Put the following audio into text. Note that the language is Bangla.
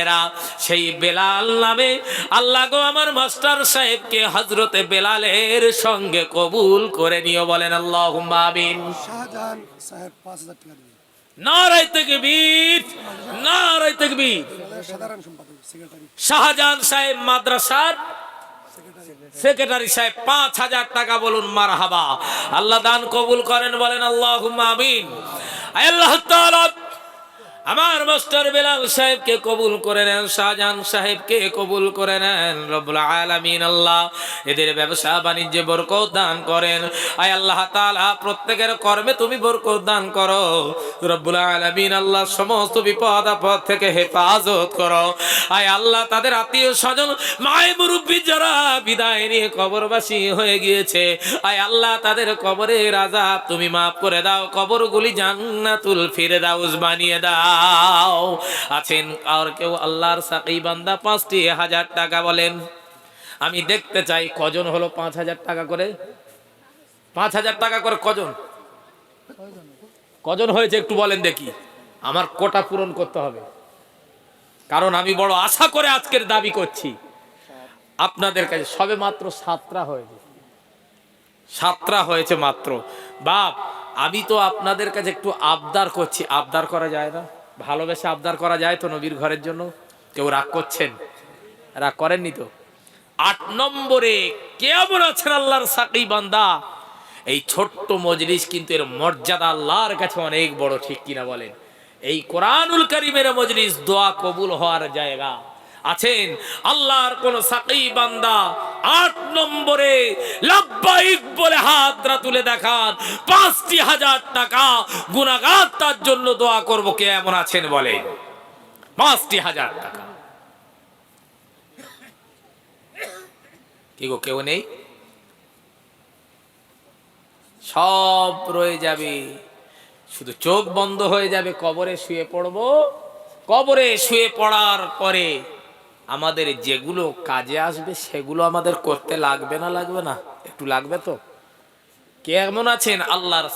ভাইয়েরা সেই বেলাল নামে আল্লাহ গো আমার মাস্টার সাহেবকে হজরতে বেলালের সঙ্গে কবুল করে নিও বলেন আল্লাহ আমিন। শাহজাহান সাহেব পাঁচ হাজার টাকা দিবেন নারাই তকবীর নারাই তকবীর। আমাদের সাধারণ সম্পাদক সেক্রেটারি। শাহজাহান সাহেব মাদ্রাসার সেক্রেটারি। সাহেব পাঁচ হাজার টাকা বলুন মার হাবা আল্লাহ দান কবুল করেন বলেন আল্লাহ আমিন। আল্লাহ তাআলা আমার মাস্টার বেলাল সাহেবকে কবুল করে নেন, শাহজাহান সাহেবকে কবুল করে নেন। আলামিন আল্লাহ এদের ব্যবসা বাণিজ্যে বরকত দান করেন। আয় আল্লাহ তাআলা, প্রত্যেকের কর্মে তুমি বরকত দান করো। রব্বুল আলামিন আল্লাহ সমস্ত বিপদ আপদ থেকে হেফাজত করো। আয় আল্লাহ, তাদের আত্মীয় স্বজন মায় মুরব্বী যারা বিদায় নিয়ে কবরবাসী হয়ে গিয়েছে। আয় আল্লাহ, তাদের কবরের আজাব তুমি মাফ করে দাও, কবরগুলি জান্নাতুল ফিরদাউস বানিয়ে দাও। আছেন আর কেউ আল্লাহর সাকি বান্দা পাঁচটি হাজার টাকা বলেন। আমি দেখতে চাই কজন হলো পাঁচ হাজার টাকা করে। পাঁচ হাজার টাকা করে কজন? কজন হয়েছে একটু বলেন দেখি। আমার কোটা পূরণ করতে হবে। কারণ আমি বড় আশা করে আজকের দাবি করছি। আপনাদের কাছে সবে মাত্র সাতটা হয়েছে। সাতটা হয়েছে মাত্র। বাপ, আমি তো আপনাদের কাছে একটু আবদার করছি। আবদার করা যায় না? ভালোবেসে আবদার করা যায় তো নবীর ঘরের জন্য? কেউ রাগ করছেন? রাগ করেননি তো? আট নম্বরে কেমন আছেন আল্লাহর সাকি বান্দা। এই ছোট্ট মজলিস কিন্তু এর মর্যাদা আল্লাহর কাছে অনেক বড়, ঠিক কিনা বলেন? এই কোরআনুল করিমের মজলিস দোয়া কবুল হওয়ার জায়গা। আছেন আল্লাহর কোন সাকি বান্দা আট নম্বরে লাব্বাইক বলে হাতরা তুলে দেখান। পাঁচটি হাজার টাকা গুনাগার তার জন্য দোয়া করব, কে এমন আছেন বলে? পাঁচটি হাজার টাকা। কি গো, কেউ নেই? সব রয়ে যাবে। শুধু চোখ বন্ধ হয়ে যাবে, কবরে শুয়ে পড়ব। কবরে শুয়ে পড়ার পরে আমাদের যেগুলো কাজে আসবে, সেগুলো আমাদের করতে লাগবে না লাগবে না? একটু লাগবে তো? কে কেমন আছেন? আল্লাহর